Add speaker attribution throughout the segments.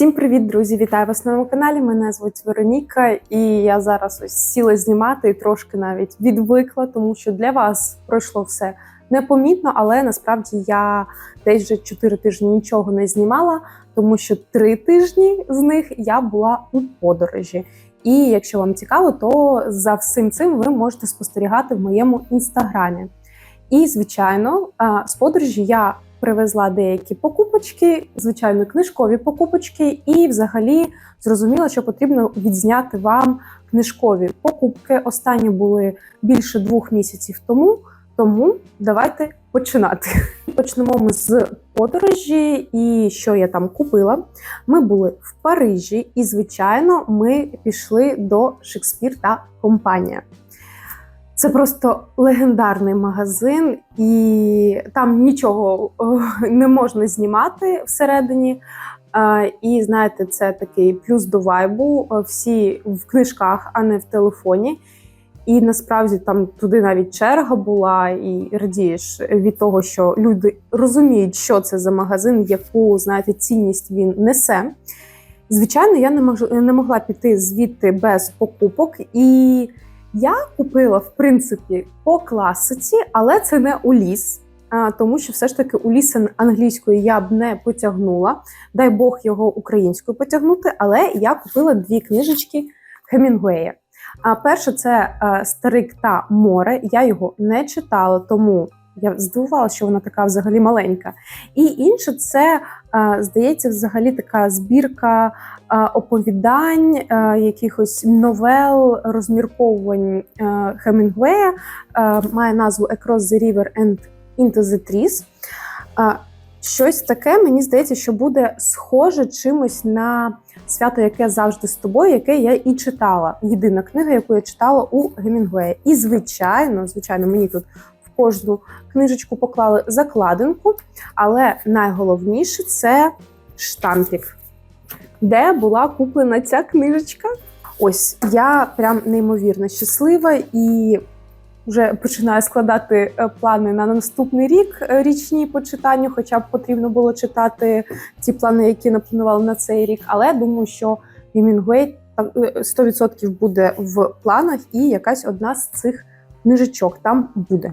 Speaker 1: Всім привіт, друзі! Вітаю вас на моєму каналі. Мене звуть Вероніка, і я зараз ось сіла знімати і трошки навіть відвикла, тому що для вас пройшло все непомітно, але насправді я десь вже 4 тижні нічого не знімала, тому що 3 тижні з них я була у подорожі. І якщо вам цікаво, то за всім цим ви можете спостерігати в моєму інстаграмі. І, звичайно, з подорожі я привезла деякі покупочки, звичайно, книжкові покупочки, і взагалі зрозуміла, що потрібно відзняти вам книжкові покупки. Останні були більше двох місяців тому. Тому давайте починати. Почнемо ми з подорожі, і що я там купила. Ми були в Парижі, і, звичайно, ми пішли до Шекспір та компанія. Це просто легендарний магазин, і там нічого не можна знімати всередині. І знаєте, це такий плюс до вайбу. Всі в книжках, а не в телефоні. І насправді там туди навіть черга була, і радієш від того, що люди розуміють, що це за магазин, яку знаєте цінність він несе. Звичайно, я не мож, не могла піти звідти без покупок, і я купила в принципі по класиці, але це не у ліс. Тому що все ж таки у лісен англійською я б не потягнула. Дай Бог його українською потягнути, але я купила дві книжечки Хемінгуея. А перше це е, Старик та море. Я його не читала, тому я здивувалася, що вона така взагалі маленька. І інше це, е, здається, взагалі така збірка е, оповідань, е, якихось новел, розмірковувань Хемінгуея. Е, Має назву Across the River and Into the Trees. Щось таке, мені здається, що буде схоже чимось на свято, яке завжди з тобою, яке я і читала. Єдина книга, яку я читала у Гемінгуея. І звичайно, звичайно, мені тут кожну книжечку поклали закладинку, але найголовніше це штампік, де була куплена ця книжечка. Ось я прям неймовірно щаслива і вже починаю складати е, плани на наступний рік е, річні по читанню, хоча б потрібно було читати ті плани, які напланували на цей рік. Але думаю, що Гемінгуей е, 100% буде в планах, і якась одна з цих книжечок там буде.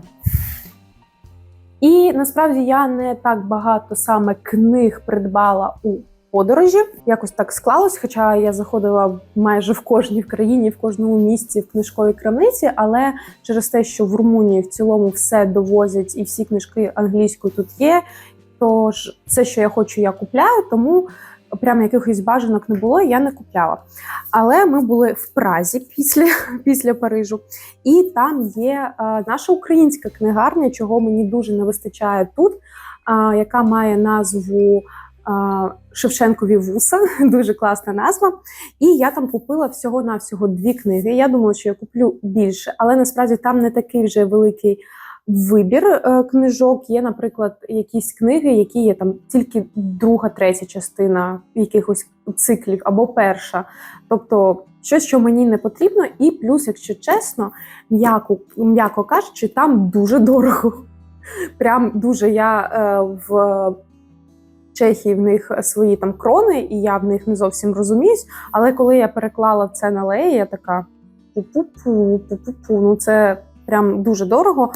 Speaker 1: І насправді я не так багато саме книг придбала у подорожі. Якось так склалось, хоча я заходила майже в кожній країні, в кожному місці в книжковій крамниці, але через те, що в Румунії в цілому все довозять і всі книжки англійською тут є. Тож все, що я хочу, я купляю, тому прям якихось бажанок не було, я не купляла. Але ми були в Празі після, після Парижу, і там є е, наша українська книгарня, чого мені дуже не вистачає тут, е, яка має назву. е, Шевченкові вуса, дуже класна назва. І я там купила всього-навсього дві книги. Я думала, що я куплю більше, але насправді там не такий вже великий вибір е, книжок. Є, наприклад, якісь книги, які є там тільки друга, третя частина якихось циклів або перша. Тобто щось, що мені не потрібно, і плюс, якщо чесно, м'яко, м'яко кажучи, там дуже дорого. Прям дуже я е, в Чехії в них свої там крони, і я в них не зовсім розуміюсь. Але коли я переклала це на леї, я така пу-пу-пу, пу-пу-пу, ну це прям дуже дорого.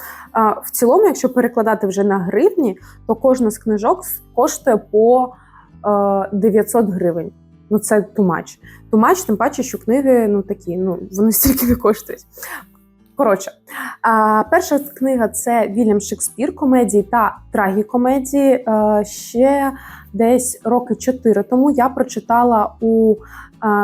Speaker 1: В цілому, якщо перекладати вже на гривні, то кожна з книжок коштує по е, 900 гривень. Ну це тумач. Тумач, тим паче, що книги ну такі, ну вони стільки не коштують. Коротше, перша книга це Вільям Шекспір, комедії та трагікомедії. Е, ще десь роки чотири тому я прочитала у е,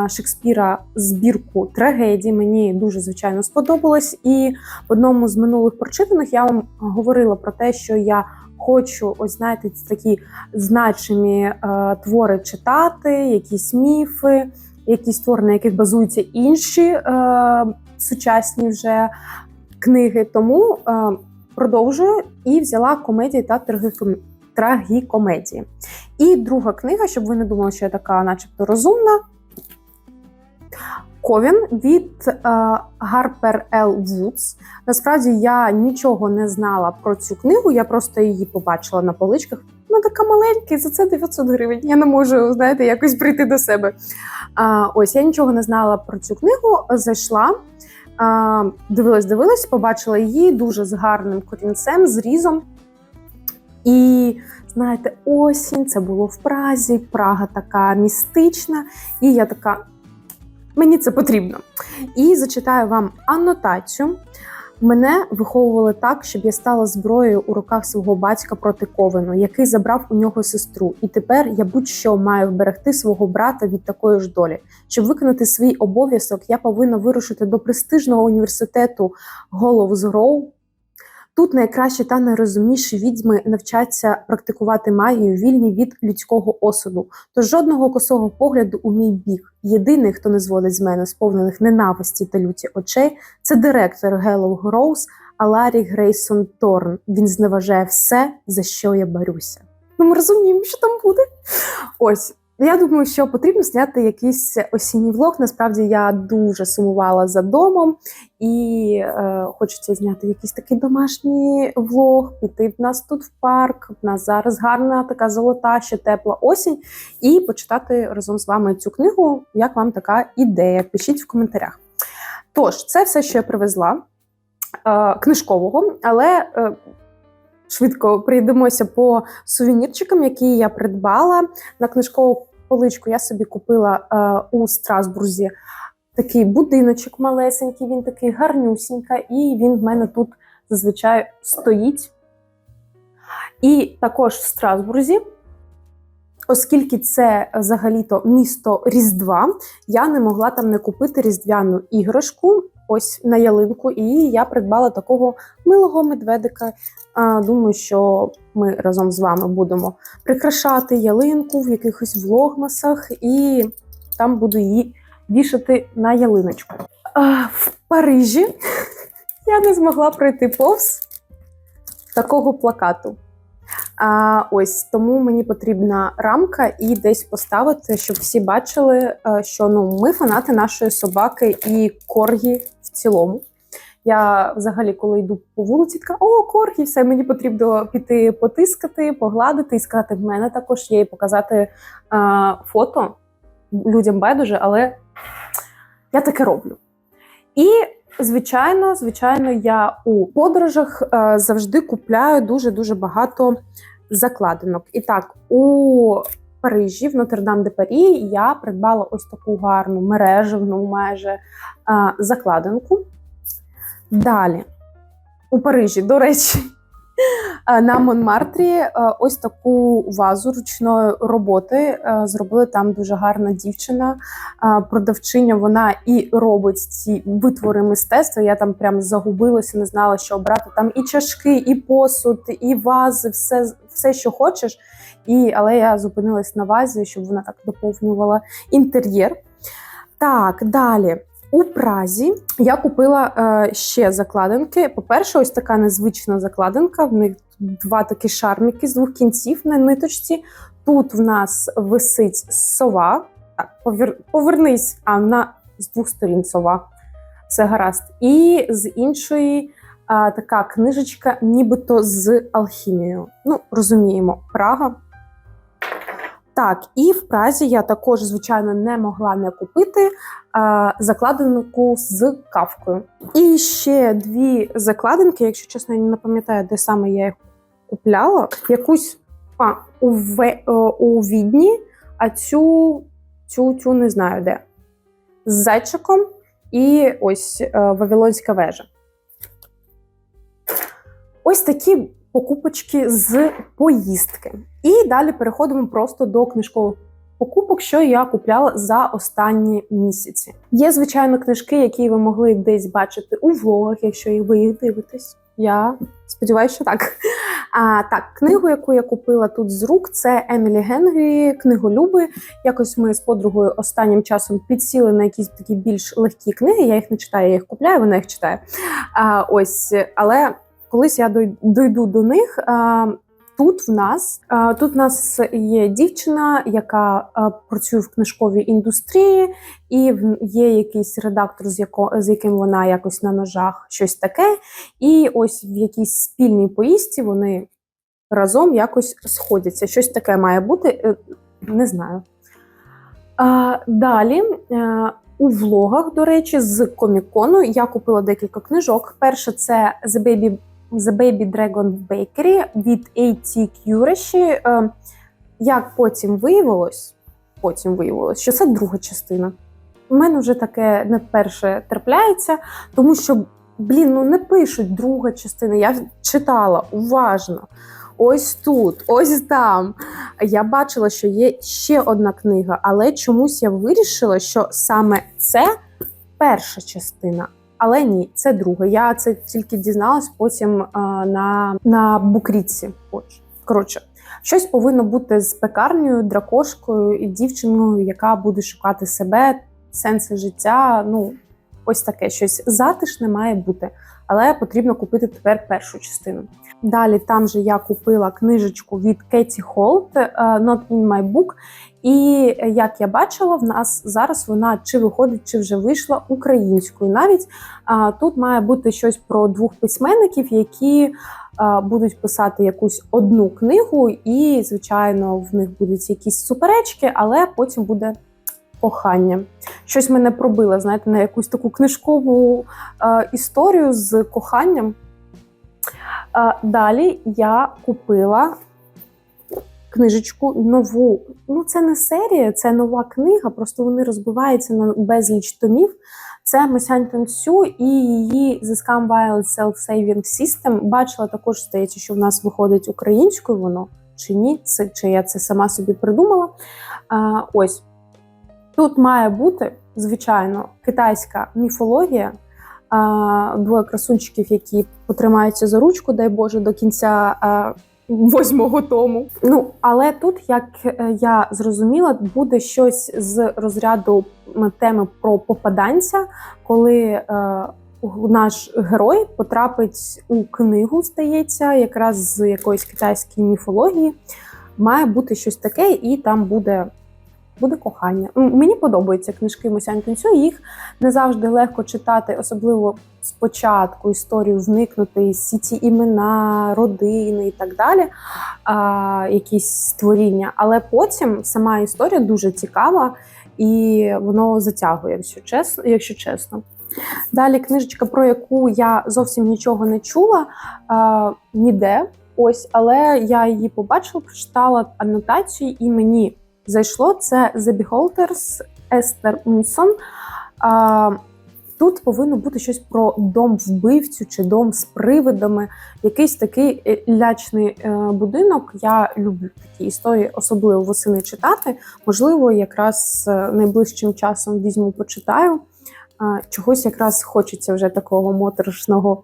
Speaker 1: Шекспіра збірку трагедій. Мені дуже звичайно сподобалось. І в одному з минулих прочитаних я вам говорила про те, що я хочу, ось знаєте, такі значимі е, твори читати, якісь міфи, якісь твори, на яких базуються інші. Е, Сучасні вже книги, тому е, продовжую і взяла комедії та трагіком- трагікомедії. І друга книга, щоб ви не думали, що я така, начебто, розумна. Ковін від е, Гарпер Л. Вудс. Насправді я нічого не знала про цю книгу, я просто її побачила на поличках. вона така маленька, і за це 900 гривень. Я не можу, знаєте, якось прийти до себе. А, ось я нічого не знала про цю книгу. Зайшла, а, дивилась, дивилась, побачила її дуже з гарним корінцем, зрізом. І знаєте, осінь це було в Празі, Прага така містична, і я така. Мені це потрібно. І зачитаю вам анотацію. Мене виховували так, щоб я стала зброєю у руках свого батька проти Ковену, який забрав у нього сестру. І тепер я будь-що маю вберегти свого брата від такої ж долі. Щоб виконати свій обов'язок, я повинна вирушити до престижного університету Головс Гроу. Тут найкращі та найрозумніші відьми навчаться практикувати магію вільні від людського осуду. Тож жодного косого погляду у мій бік. Єдиний, хто не зводить з мене сповнених ненависті та люті очей, це директор Геллоу Гроуз Аларі Грейсон Торн. Він зневажає все, за що я борюся. Ну, ми розуміємо, що там буде. Ось. Я думаю, що потрібно зняти якийсь осінній влог. Насправді я дуже сумувала за домом, і е, хочеться зняти якийсь такий домашній влог, піти в нас тут в парк. В нас зараз гарна така золота, ще тепла осінь, і почитати разом з вами цю книгу. Як вам така ідея? Пишіть в коментарях. Тож, це все, що я привезла е, книжкового, але. Е, Швидко прийдемося по сувенірчикам, які я придбала на книжкову поличку. Я собі купила е, у Страсбурзі такий будиночок малесенький, він такий гарнюсінька, і він в мене тут зазвичай стоїть. І також в Страсбурзі, оскільки це взагалі-то місто Різдва, я не могла там не купити різдвяну іграшку. Ось на ялинку, і я придбала такого милого медведика. Думаю, що ми разом з вами будемо прикрашати ялинку в якихось влогмасах, і там буду її вішати на ялиночку. В Парижі я не змогла пройти повз такого плакату. А ось тому мені потрібна рамка і десь поставити, щоб всі бачили, е, що ну ми фанати нашої собаки і коргі цілому. Я взагалі, коли йду по вулиці, така о, коргі, все мені потрібно піти потискати, погладити і сказати, в мене також є і показати а, фото людям байдуже, але я таке роблю. І Звичайно, звичайно, я у подорожах е, завжди купляю дуже дуже багато закладинок. І так, у Парижі, в Нотр-Дам де Парі, я придбала ось таку гарну мережевну майже е, закладинку. Далі, у Парижі, до речі, на Монмартрі е, ось таку вазу ручної роботи е, зробили там дуже гарна дівчина, е, продавчиня. Вона і робить ці витвори мистецтва. Я там прям загубилася, не знала, що обрати. Там і чашки, і посуд, і вази, все, все що хочеш. І, Але я зупинилась на вазі, щоб вона так доповнювала інтер'єр. Так, далі. У Празі я купила е, ще закладинки. По-перше, ось така незвична закладинка. В них два такі шарміки з двох кінців на ниточці. Тут в нас висить сова. Так, повер... повернись, а на з двох сторін сова. Все гаразд. І з іншої а, така книжечка, нібито з алхімією. Ну, розуміємо, Прага. Так, і в Празі я також, звичайно, не могла не купити а, закладинку з кавкою. І ще дві закладинки, якщо чесно, я не пам'ятаю, де саме я їх купляла. Якусь а, у, Ве, у Відні, а цю, цю, цю не знаю де. З зайчиком і ось е, Вавилонська вежа. Ось такі покупочки з поїздки. І далі переходимо просто до книжкових покупок, що я купляла за останні місяці. Є, звичайно, книжки, які ви могли десь бачити у влогах, якщо ви їх дивитесь. Я сподіваюся, що так. А так, книгу, яку я купила тут з рук, це Емілі Генгрі, книголюби. Якось ми з подругою останнім часом підсіли на якісь такі більш легкі книги. Я їх не читаю, я їх купляю, вона їх читає. А, Ось, але колись я дойду до них. Тут в нас тут в нас є дівчина, яка працює в книжковій індустрії, і є якийсь редактор, з яко, з яким вона якось на ножах щось таке. І ось в якійсь спільній поїздці вони разом якось сходяться. Щось таке має бути, е, не знаю. Далі. е, у влогах, до речі, з комікону я купила декілька книжок. Перше це The Baby, The Baby Dragon Bakery від A.T. Кюреші. Е, Як потім виявилось, потім виявилось, що це друга частина. У мене вже таке не перше трапляється, тому що, блін, ну не пишуть друга частина. Я читала уважно. Ось тут, ось там. Я бачила, що є ще одна книга, але чомусь я вирішила, що саме це перша частина. Але ні, це друга. Я це тільки дізналась потім а, на, на букріці. От. Коротше, щось повинно бути з пекарнею, дракошкою і дівчиною, яка буде шукати себе, сенси життя. Ну, ось таке щось затишне має бути. Але потрібно купити тепер першу частину. Далі там же я купила книжечку від Кеті Холт е, Not in my book. І як я бачила, в нас зараз вона чи виходить, чи вже вийшла українською. Навіть а, тут має бути щось про двох письменників, які а, будуть писати якусь одну книгу, і, звичайно, в них будуть якісь суперечки, але потім буде кохання. Щось мене пробило, знаєте, на якусь таку книжкову е, історію з коханням. Е, далі я купила книжечку нову. Ну, це не серія, це нова книга, просто вони розбиваються на безліч томів. Це Месянь Тансю і її The Scam Violence Self-Saving System. Бачила також, здається, що в нас виходить українською воно чи ні, це, чи я це сама собі придумала. А, ось. Тут має бути, звичайно, китайська міфологія, двоє красунчиків, які потримаються за ручку, дай Боже, до кінця восьмого тому. Ну, але тут, як е, я зрозуміла, буде щось з розряду теми про попаданця, коли е, наш герой потрапить у книгу, здається, якраз з якоїсь китайської міфології. Має бути щось таке, і там буде буде кохання. Мені подобаються книжки Мосянь Тенцю. Їх не завжди легко читати, особливо спочатку історію вникнути, всі ці імена, родини і так далі, а, якісь створіння. Але потім сама історія дуже цікава і воно затягує, якщо чесно. Якщо чесно. Далі книжечка, про яку я зовсім нічого не чула а, ніде. Ось, але я її побачила, прочитала анотацію, і мені зайшло. Це The Beholders Естер Мусон. А, Тут повинно бути щось про дом вбивцю чи дом з привидами. Якийсь такий е, лячний е, будинок. Я люблю такі історії, особливо восени читати. Можливо, якраз е, найближчим часом візьму, почитаю. Чогось якраз хочеться вже такого моторошного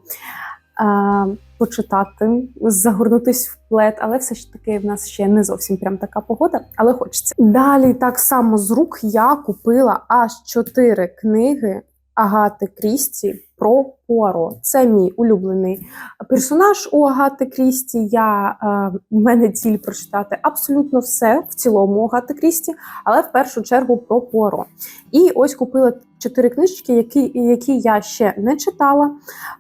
Speaker 1: почитати, загорнутись в плед, але все ж таки в нас ще не зовсім прям така погода, але хочеться. Далі так само з рук я купила аж чотири книги Агати Крісті про Пуаро. Це мій улюблений персонаж у Агати Крісті. Я е, в мене ціль прочитати абсолютно все в цілому Агати Крісті, але в першу чергу про Пуаро. І ось купила чотири книжки, які, які я ще не читала. Е,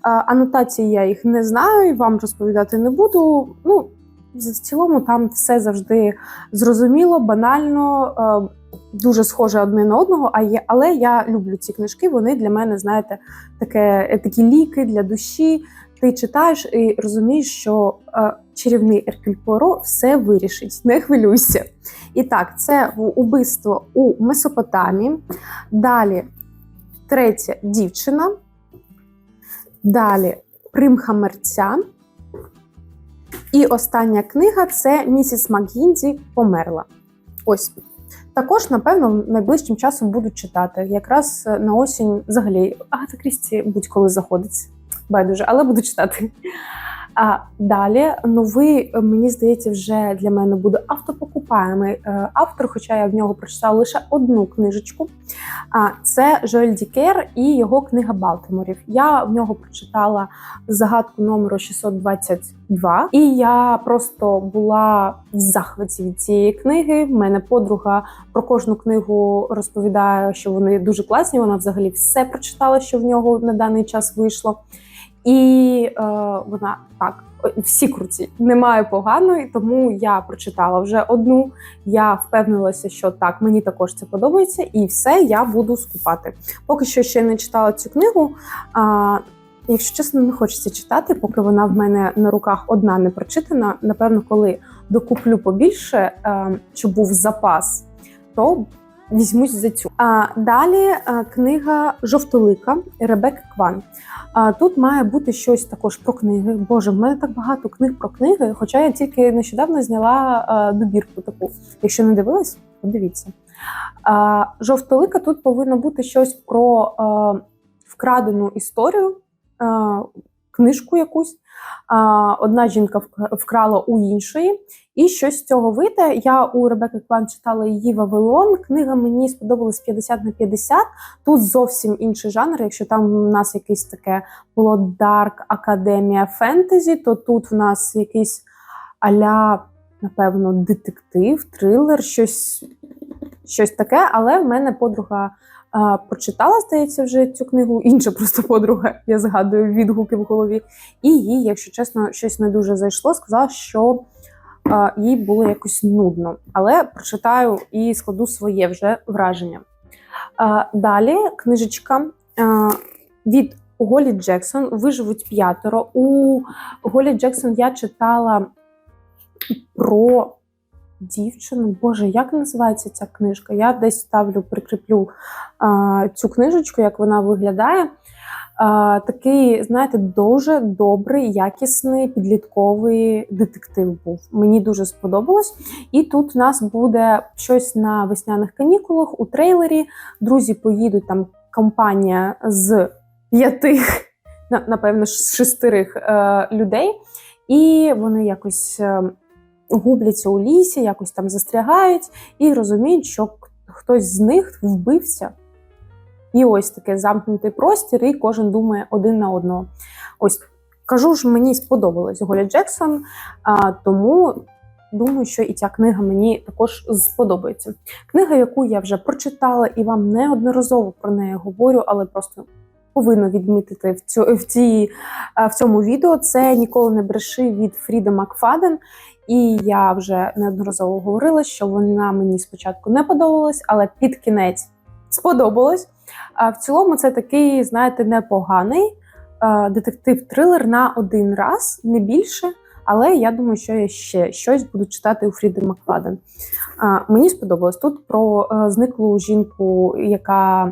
Speaker 1: анотації я їх не знаю вам розповідати не буду. Ну, в цілому там все завжди зрозуміло, банально. Е, Дуже схоже одне на одного, але я люблю ці книжки. Вони для мене, знаєте, таке, такі ліки для душі. Ти читаєш і розумієш, що е, чарівний Еркюль Пуаро все вирішить, не хвилюйся. І так, це убивство у Месопотамії. Далі третя дівчина. Далі примха мерця. І остання книга це Місіс Макгінзі померла. Ось. Також, напевно, найближчим часом буду читати. Якраз на осінь взагалі Агата Крісті будь-коли заходить. Байдуже, але буду читати. А далі новий, мені здається, вже для мене буде автопокупаємий е, автор, хоча я в нього прочитала лише одну книжечку. А це Жоель Дікер і його книга Балтиморів. Я в нього прочитала загадку номеру 622, і я просто була в захваті від цієї книги. В мене подруга про кожну книгу розповідає, що вони дуже класні. Вона взагалі все прочитала, що в нього на даний час вийшло. І е, вона так всі круті, немає поганої, тому я прочитала вже одну. Я впевнилася, що так, мені також це подобається, і все я буду скупати. Поки що ще не читала цю книгу. А, Якщо чесно, не хочеться читати, поки вона в мене на руках одна не прочитана. Напевно, коли докуплю побільше, е, щоб був запас, то візьмусь за цю. А далі е, книга Жовтолика Ребекки Кван. Тут має бути щось також про книги. Боже, в мене так багато книг про книги, хоча я тільки нещодавно зняла е, добірку таку. Якщо не дивилась, подивіться. Жовтолика тут повинно бути щось про е, вкрадену історію, книжку якусь. Одна жінка вкрала у іншої, і щось з цього вийде. Я у Ребекки Кван читала її Вавилон. Книга мені сподобалась 50 на 50. Тут зовсім інший жанр. Якщо там у нас якийсь таке було Дарк Академія фентезі, то тут в нас якийсь аля, напевно, детектив, трилер, щось, щось таке. Але в мене подруга. Прочитала, здається, вже цю книгу. Інша просто подруга, я згадую відгуки в голові. І їй, якщо чесно, щось не дуже зайшло. Сказала, що їй було якось нудно. Але прочитаю і складу своє вже враження. Далі книжечка від Голі Джексон Виживуть п'ятеро. У Голі Джексон я читала про дівчину. Боже, як називається ця книжка? Я десь ставлю, прикріплю цю книжечку, як вона виглядає. Такий, знаєте, дуже добрий, якісний підлітковий детектив був. Мені дуже сподобалось. І тут в нас буде щось на весняних канікулах у трейлері. Друзі поїдуть там компанія з п'яти, напевно, з шестерих е, людей, і вони якось е, губляться у лісі, якось там застрягають і розуміють, що хтось з них вбився. І ось таке замкнутий простір, і кожен думає один на одного. Ось кажу ж, мені сподобалась Голя Джексон, а, тому думаю, що і ця книга мені також сподобається. Книга, яку я вже прочитала і вам неодноразово про неї говорю, але просто повинна відмітити в, цю, в, цій, в цьому відео. Це Ніколи не бреши від Фріда Макфаден. І я вже неодноразово говорила, що вона мені спочатку не подобалась, але під кінець сподобалось. А в цілому, це такий, знаєте, непоганий е, детектив-трилер на один раз, не більше. Але я думаю, що я ще щось буду читати у Фріди Макфаден. А, Мені сподобалось тут про е, зниклу жінку, яка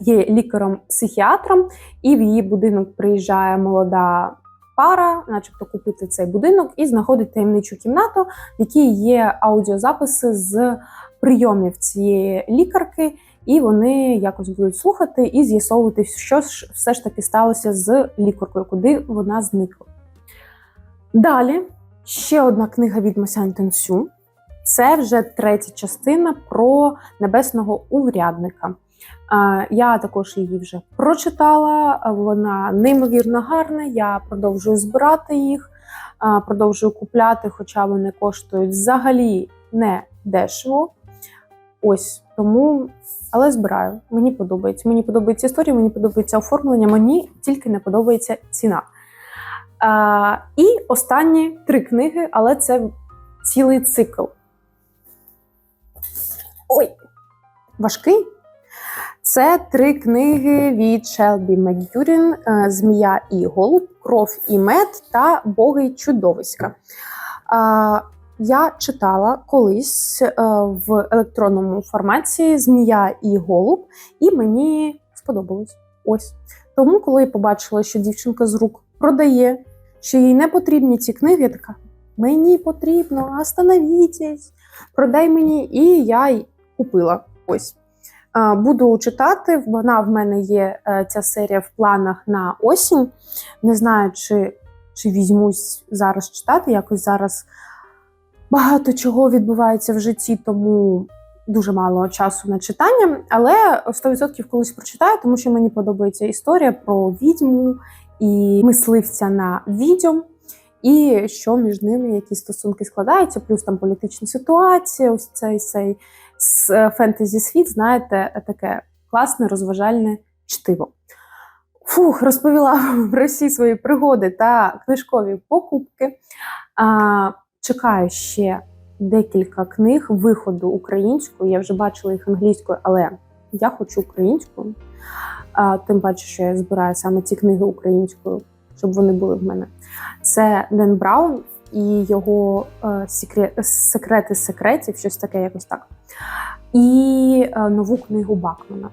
Speaker 1: є лікарем-психіатром, і в її будинок приїжджає молода пара, начебто купити цей будинок, і знаходить таємничу кімнату, в якій є аудіозаписи з прийомів цієї лікарки, і вони якось будуть слухати і з'ясовувати, що ж все ж таки сталося з лікаркою, куди вона зникла. Далі ще одна книга від Масян Тенсю. Це вже третя частина про небесного урядника. Я також її вже прочитала. Вона неймовірно гарна. Я продовжую збирати їх, продовжую купляти, хоча вони коштують взагалі не дешево. Ось тому, але збираю. Мені подобається. Мені подобається історія, мені подобається оформлення, мені тільки не подобається ціна. А, і останні три книги, але це цілий цикл. Ой, важкий. Це три книги від Шелбі Мак'юрін Змія і голуб, Кров і мед та Боги й чудовиська. Я читала колись е, в електронному форматі Змія і голуб, і мені сподобалось. Ось. Тому, коли я побачила, що дівчинка з рук продає, що їй не потрібні ці книги, я така: мені потрібно, остановітесь, продай мені, і я й купила. Ось. Буду читати. Вона в мене є е, ця серія в планах на осінь. Не знаю, чи, чи візьмусь зараз читати. Якось зараз багато чого відбувається в житті, тому дуже мало часу на читання. Але 100% колись прочитаю, тому що мені подобається історія про відьму і мисливця на відьом. І що між ними які стосунки складаються, плюс там політична ситуація, ось цей цей фентезі світ, знаєте, таке класне, розважальне чтиво. Фух, розповіла вам про всі свої пригоди та книжкові покупки. А, чекаю ще декілька книг виходу українською. Я вже бачила їх англійською, але я хочу українською. Тим паче, що я збираю саме ці книги українською, щоб вони були в мене. Це Ден Браун і його е, секре- секрети секретів, щось таке, якось так. І е, нову книгу Бакмана.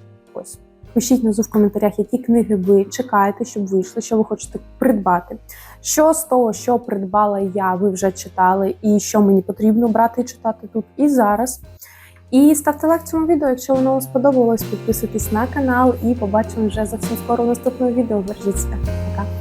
Speaker 1: Пишіть внизу в коментарях, які книги ви чекаєте, щоб вийшли, що ви хочете придбати. Що з того, що придбала я, ви вже читали, і що мені потрібно брати і читати тут і зараз. І ставте лайк цьому відео, якщо воно вам сподобалось, підписуйтесь на канал і побачимо вже зовсім скоро в наступному відео. Бережіть. Пока!